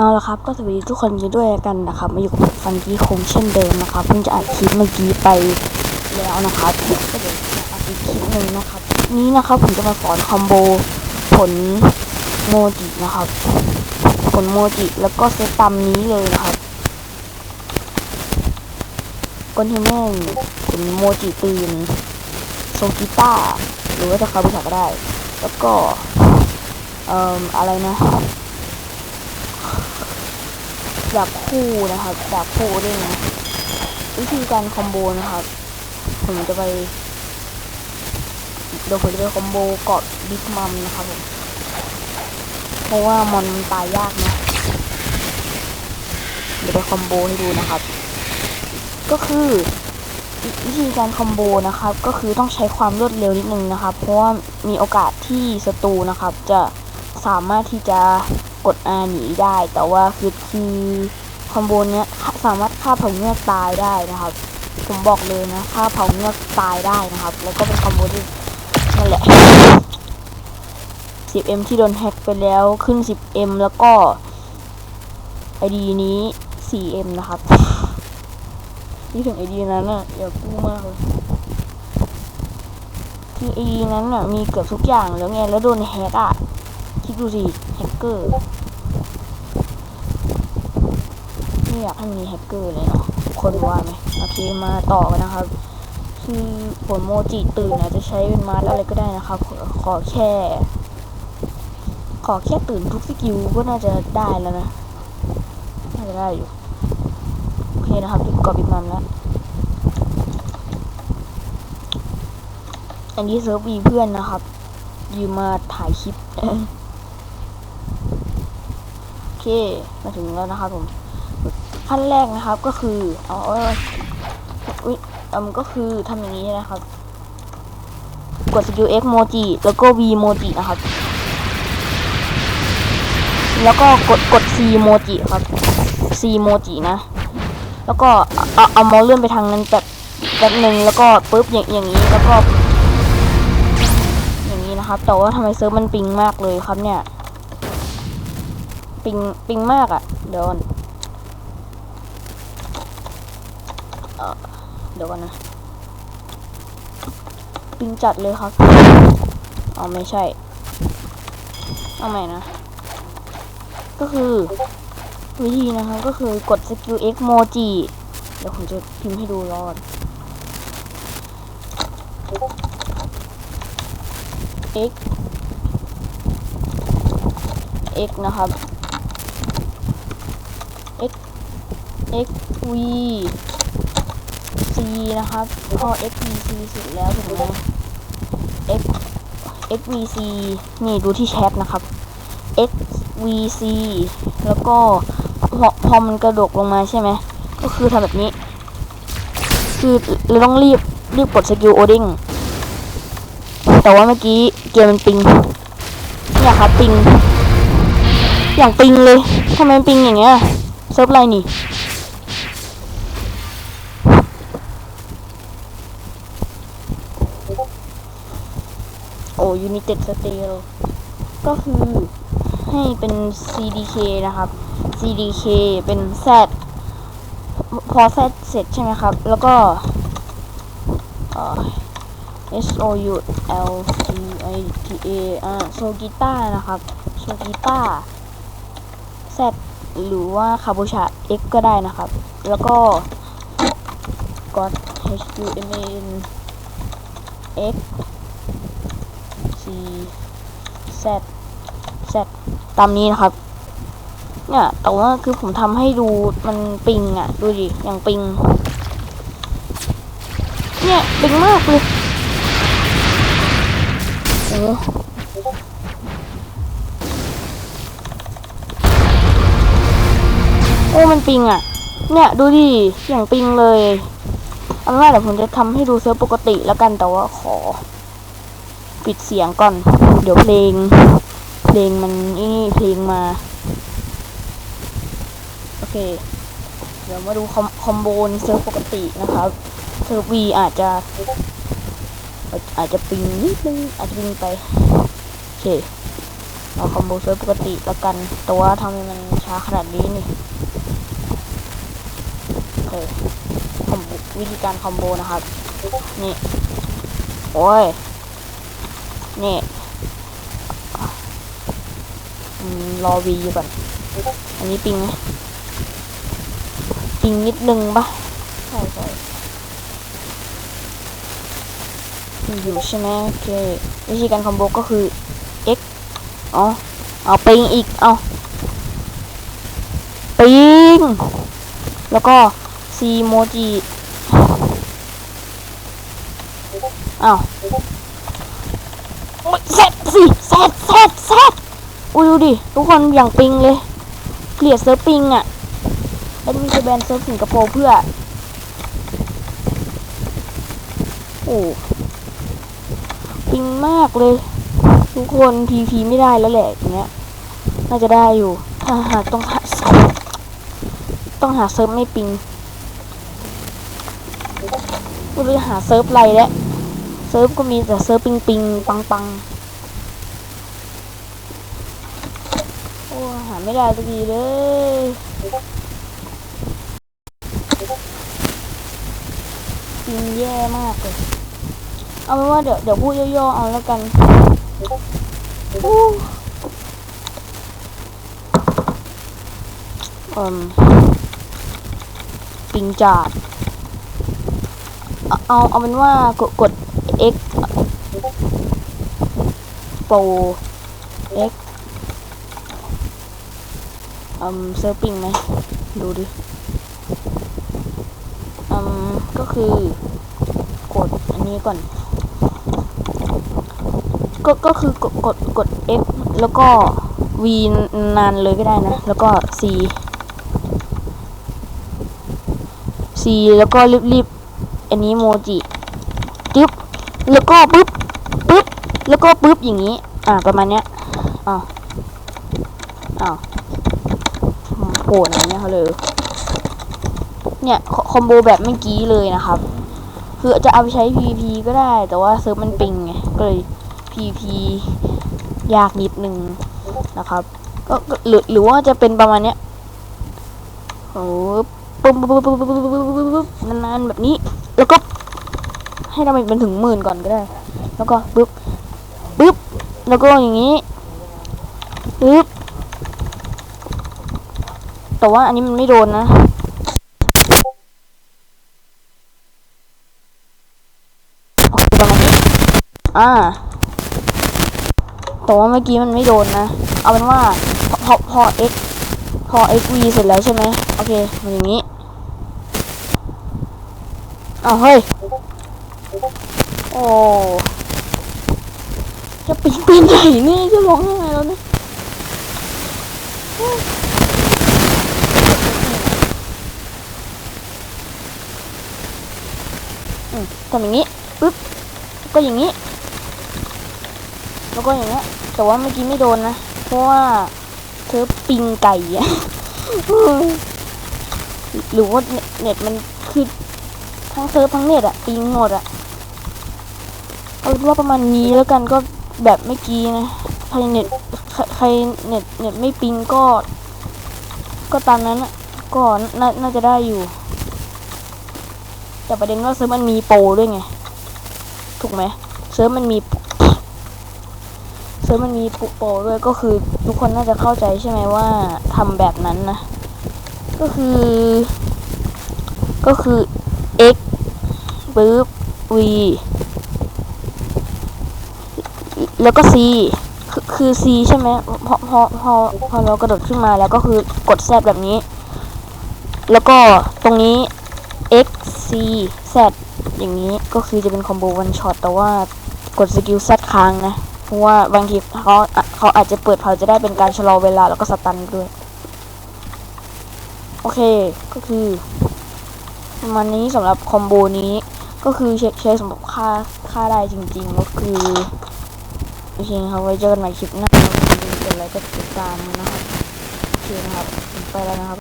เอาละครับก็สวัสดีทุกคนกันด้วยกันนะครับมาอยู่กับฟันกี้คงเช่นเดิมนะครับเพิ่งจะอัดคลิปเมื่อกี้ไปแล้วนะครับก็เดี๋ยวจะอัดอีกคลิปหนึ่งนะครับ นี้นะครับผมจะมาสอนคอมโบผลโมจินะครับ ผลโมจิแล้วก็เซตตามนี้เลยนะครับก้นที่แม่งผลโมจิตื่นโซกิต้าหรือว่าจะคาบุชาก็ได้ แล้วก็เอ่ออะไรนะ ดาบคู่นะครับดาบคู่ด้วยนะวิธีการคอมโบนะครับ ผมจะไปเดี๋ยวผมจะไปคอมโบเกาะบิ๊กมัมนะครับผมเพราะว่ามอนมันตายยากนะเดี๋ยวไปคอมโบให้ดูนะครับ ก็คือวิธีการคอมโบนะครับ ก็คือต้องใช้ความรวดเร็วนิดนึงนะครับ เพราะว่ามีโอกาสที่ศัตรูนะครับ จะสามารถที่จะ กด R หนีได้ แต่ว่าคือคือคอมโบเนี้ยสามารถฆ่าเผาเงือกตายได้นะครับ ผมบอกเลยนะฆ่าเผาเงือกตายได้นะครับ แล้วก็เป็นคอมโบที่นั่นแหละ 10m ที่โดนแฮ็กไปแล้วขึ้น 10m แล้วก็ไอดีนี้ 4m นะครับนี่ถึงไอดีนั้นอะอย่ากู้มากเลยคือไอดีนั้นอะมีเกือบทุกอย่างแล้วไงแล้วโดนแฮ็กอะ คิดดูสิแฮกเกอร์ ไม่อยากให้มีแฮกเกอร์เลยเนาะคนว่าไหมโอเคมาต่อกันนะครับคือผลโมจิตื่นนะจะใช้เป็นมาร์อะไรก็ได้นะครับขอแค่ ขอแค่ตื่นทุกสกิลก็น่าจะได้แล้วนะน่าจะได้อยู่โอเคนะครับดูกอบอีกมันแล้วอันนี้เซิร์ฟวีเพื่อนนะครับยืมมาถ่ายคลิปโอเคมาถึงแล้วนะครับผม ขั้นแรกนะครับก็คือเอาเอาอุ้ยอืมก็คือทำอย่างนี้นะครับ กดสกิล X โมจิแล้วก็ V โมจินะครับ แล้วก็กดกด C โมจิครับ C โมจินะ แล้วก็เอาเอาเมาส์เลื่อนไปทางนั้นแบบแบบหนึ่งแล้วก็ปุ๊บอย่างอย่างนี้แล้วก็ อย่างนี้นะครับ แต่ว่าทำไมเซิร์ฟมันปิงมากเลยครับเนี่ย ปิงปิงมากอะ่ะเดี๋ยวก่อนเอ่อ เดี๋ยวก่อนนะปิงจัดเลยครับอ๋อไม่ใช่ เอาใหม่นะ ก็คือวิธีนะครับก็คือกดสกิล X โมจิเดี๋ยวผมจะพิมพ์ให้ดูรอด x x นะครับ x x v c นะครับ พอ x v c เสร็จแล้วถูกไหม x x v c นี่ดูที่แชทนะครับ x v c แล้วก็พอพอมันกระดกลงมาใช่ไหม ก็คือทำแบบนี้ คือเราต้องรีบรีบกดสกิลโอดิ้งแต่ว่าเมื่อกี้เกมมันปิงเนี่ยครับปิง อย่างปิงเลยทำไมมันปิงอย่างเงี้ยเซิร์ฟไรนี่ โอ้ยูนิเต็ดสเตลก็คือให้เป็น CDK นะครับ CDK เป็น Z พอ Z เสร็จใช่ไหมครับ แล้วก็ S O U L G I T A อ่าโซกิต้านะครับโซกิต้า Z หรือว่าคาบูชา X ก็ได้นะครับ แล้วก็กด H U M A N X Z Z ตามนี้นะครับ เนี่ยแต่ว่าคือผมทำให้ดูมันปิงอะ ดูดิ อย่างปิง เนี่ยปิงมากเลยโอ้โอ้มันปิงอะ เนี่ยดูดิ อย่างปิงเลยเอาเป็นว่าเดี๋ยวผมจะทำให้ดูเซิร์ฟปกติแล้วกันแต่ว่าขอ ปิดเสียงก่อน เดี๋ยวเพลง เพลงมันนี่เพลงมา โอเค เดี๋ยวมาดูคอมคอมโบนเซิร์ฟปกตินะครับเซิร์ฟวีอาจจะ อาจจะปิงนิดนึงอาจจะปิงไป โอเคเราคอมโบเซิร์ฟปกติแล้วกันแต่ว่าทำไมมันช้าขนาดนี้นี่โอเคคอมโบวิธีการคอมโบนะครับ นี่ โอ้ยนี่ รอวีอยู่ก่อน อันนี้ปิงไหมปิงนิดนึงปะใช่ใช่ปิงอยู่ใช่ไหมโอเควิธีการคอมโบก็คือ x อ๋อเอาปิงอีก เอาปิง แล้วก็ c โมจิอ้าวเซตสิเซตเซตเซต อุ้ยดูดิ ทุกคนอย่างปิงเลย เกลียดเซิร์ฟปิงอะแล้วมีจะแบนเซิร์ฟสิงคโปร์เพื่อ โอ้ปิงมากเลย ทุกคนพีพีไม่ได้แล้วแหละอย่างเงี้ย น่าจะได้อยู่ ถ้าหากต้องหาต้องหาเซิร์ฟไม่ปิงกูเลยหาเซิร์ฟอะไรแล้ว เซิร์ฟก็มีแต่เซิร์ฟปิงปิงปังปังโอ้หาไม่ได้สักทีเลยปิงแย่มากเลยเอาเป็นว่าเดี๋ยวเดี๋ยวพูดย่อๆเอาแล้วกันอู้อ่มปิงจาดเอาเอาเอาเป็นว่ากดกด x โปร x อืมเซิร์ฟปิงไหมดูดิอืมก็คือกดอันนี้ก่อน ก็ก็คือกดกดกด F แล้วก็ V นานเลยก็ได้นะ แล้วก็ C C แล้วก็รีบๆอันนี้โมจิจึ๊บแล้วก็ปึ๊บปึ๊บแล้วก็ปึ๊บอย่างนี้ อ่าประมาณเนี้ยอ้าวอ้าว โหดอะไรเงี้ยเขาเลย เนี่ยคอมโบแบบเมื่อกี้เลยนะครับ คือจะเอาไปใช้ PVP ก็ได้ แต่ว่าเซิร์ฟมันปิงไง ก็เลย PVP ยากนิดนึงนะครับ ก็หรือหรือว่าจะเป็นประมาณเนี้ยโอ้ปุ๊บปุ๊บปุ๊บปุ๊บปุ๊บปุ๊บนานๆแบบนี้ แล้วก็ ให้ดาเมเป็นถึงหมื่นก่อนก็ได้ แล้วก็ปุ๊บปุ๊บแล้วก็อย่างนี้ปุ๊บ แต่ว่าอันนี้มันไม่โดนนะโอเคประมาณนี้อ่าแต่ว่าเมื่อกี้มันไม่โดนนะ เอาเป็นว่าพอพอพอ x พอ x v เสร็จแล้วใช่ไหมโอเคมันอย่างนี้อ้าวเฮ้ย โอ้จะปีนไปไหนเนี่ยจะร้องยังไงแล้วเนี่ย อืมทำอย่างนี้ปึ๊บก็อย่างนี้ แล้วก็อย่างเงี้ยแต่ว่าเมื่อกี้ไม่โดนนะ เพราะว่าเธอปิงไก่อะหรือว่าเน็ตมันคือทั้งเซิร์ฟทั้งเน็ตอะปิงหมดอะเอาเป็นว่าประมาณนี้แล้วกันก็แบบเมื่อกี้นะใครเน็ตใครเน็ตเน็ตไม่ปิงก็ ก็ตามนั้นอะก็น่าจะได้อยู่ แต่ประเด็นว่าเซิร์ฟมันมีโปรด้วยไง ถูกไหมเซิร์ฟมันมีเซิร์ฟมันมีโปรด้วยก็คือทุกคนน่าจะเข้าใจใช่ไหมว่าทำแบบนั้นนะ ก็คือ ก็คือ x ปึ๊บ v แล้วก็ c คือคือ c ใช่ไหมพอพอพอพอเรากระโดดขึ้นมาแล้วก็คือกด z แบบนี้ แล้วก็ตรงนี้ c z อย่างนี้ก็คือจะเป็นคอมโบวันช็อตแต่ว่ากดสกิล z ค้างนะ เพราะว่าบางทีเขาเขาอาจจะเปิดเผาจะได้เป็นการชะลอเวลาแล้วก็สตันด้วย โอเคก็คือประมาณนี้สำหรับคอมโบนี้ก็คือใช้ใช้สำหรับค่าค่าได้จริงๆก็คือโอเคครับไว้เจอกันใหม่คลิปหน้าอย่าลืมกดไลค์กดติดตามนะครับโอเคนะครับ ไปแล้วนะครับ